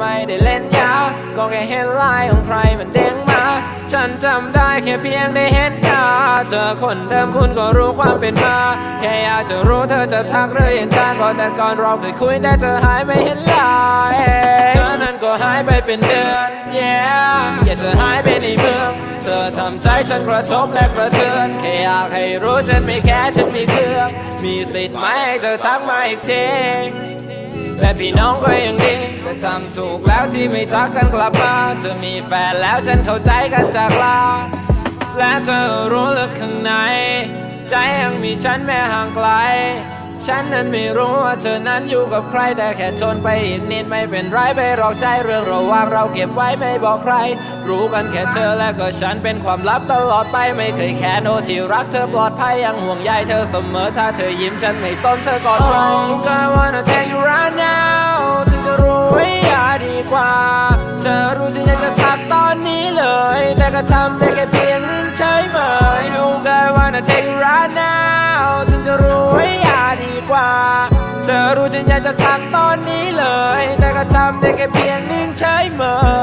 ไม่ได้เล่นยา ก็แค่เห็นลน์ของใครมันเด้งมา ฉันจำได้แค่เพียงได้เห็นหน้าเจอคนเดิมคุณก็รู้ความเป็นมา แค่อยากจะรู้เธอจะทักหรือยังช้าก็แต่ก่อนเราเคยคุยแต่เธอหายไม่เห็นลน์เธอนั้นก็หายไปเป็นเดือน yeah อยากจะหายไปในเมือง เธอทำใจฉันกระทบและกระเทือน แค่อยากให้รู้ฉันไม่แค่ฉันมีเครื่อง มีสิทธิ์ไหมให้เธอทักมาอีกที และพี่น้องก็ยังดี แต่ทำถูกแล้วที่ไม่ทักกันกลับมาเธอมีแฟนแล้วฉันเข้าใจกันจากลา และเธอรู้ลึกข้างใน ใจยังมีฉันแม้ห่างไกล ฉันนั้นไม่รู้ว่าเธอนั้นอยู่กับใคร แต่แค่ทนไปอีกนิดไม่เป็นไรไปหรอกใจเรื่องระหว่างเราเก็บไว้ไม่บอกใคร รู้กันแค่เธอและก็ฉันเป็นความลับตลอดไปไม่เคยแค่โนที่รักเธอปลอดภัยยังห่วงใยเธอเสมอถ้าเธอยิ้มฉันไม่สนเธอกอดใค ว่า เธอรู้ฉันอยากจะทักตอนนี้เลย แต่ก็ทำได้แค่เพียงนิ่งเฉยเมย Oh I wanna take you right now ถึงจะรู้ให้ยาดีกว่า เธอรู้ฉันอยากจะทักตอนนี้เลย แต่ก็ทำได้แค่เพียงนิ่งเฉยเมย